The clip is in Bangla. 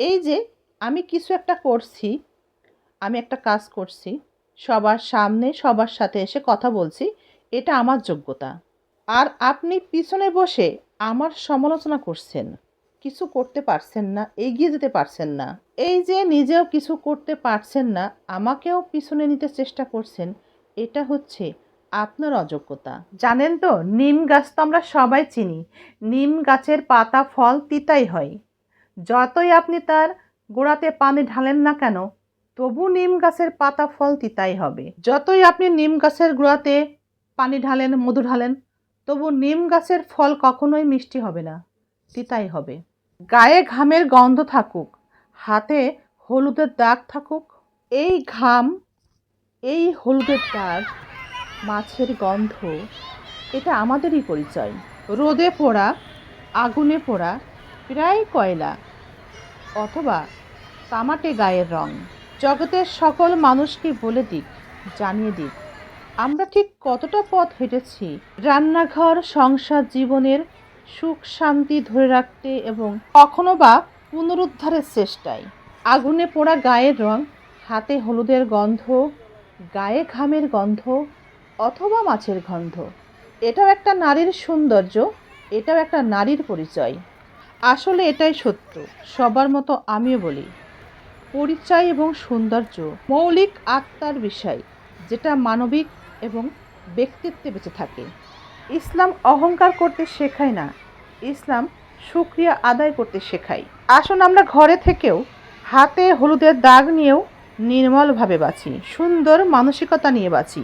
এই যে আমি কিছু একটা করছি, আমি একটা কাজ করছি, সবার সামনে সবার সাথে এসে কথা বলছি, এটা আমার যোগ্যতা। আর আপনি পিছনে বসে আমার সমালোচনা করছেন, কিছু করতে পারছেন না, এগিয়ে যেতে পারছেন না। এই যে নিজেও কিছু করতে পারছেন না, আমাকেও পিছনে নিতে চেষ্টা করছেন, এটা হচ্ছে আপনার অযোগ্যতা। জানেন তো, নিম গাছ তো আমরা সবাই চিনি। নিম গাছের পাতা ফল তিতাই হয়। যতই আপনি তার গোড়াতে পানি ঢালেন না কেন, তবু নিম গাছের পাতা ফল তিতাই হবে। যতই আপনি নিম গাছের গোড়াতে পানি ঢালেন, মধু ঢালেন, তবু নিম গাছের ফল কখনোই মিষ্টি হবে না, তিতাই হবে। গায়ে ঘামের গন্ধ থাকুক, হাতে হলুদের দাগ থাকুক, এই ঘাম, এই হলুদের দাগ, মাছের গন্ধ, এটা আমাদেরই পরিচয়। রোদে পোড়া, আগুনে পোড়া প্রায় কয়লা, অথবা তামাটে গায়ের রং। জগতের সকল মানুষকে বলে দিক, জানিয়ে দিক, আমরা ঠিক কতটা পথ হেঁটেছি। রান্নাঘর, সংসার জীবনের সুখ শান্তি ধরে রাখতে এবং কখনো বা পুনরুদ্ধারের চেষ্টায়। আগুনে পোড়া গায়ের রং, হাতে হলুদের গন্ধ, গায়ে ঘামের গন্ধ, অথবা মাছের গন্ধ। এটাও একটা নারীর সৌন্দর্য, এটাও একটা নারীর পরিচয়। আসলে এটাই সত্য, সবার মতো আমিও বলি। পরিচয় এবং সৌন্দর্য, মৌলিক আত্মার বিষয়, যেটা মানবিক এবং ব্যক্তিত্বে বেঁচে থাকে। ইসলাম অহংকার করতে শেখায় না, ইসলাম সুক্রিয়া আদায় করতে শেখায়। আসুন আমরা ঘরে থেকেও হাতে হলুদের দাগ নিয়েও নির্মলভাবে বাঁচি, সুন্দর মানসিকতা নিয়ে বাঁচি।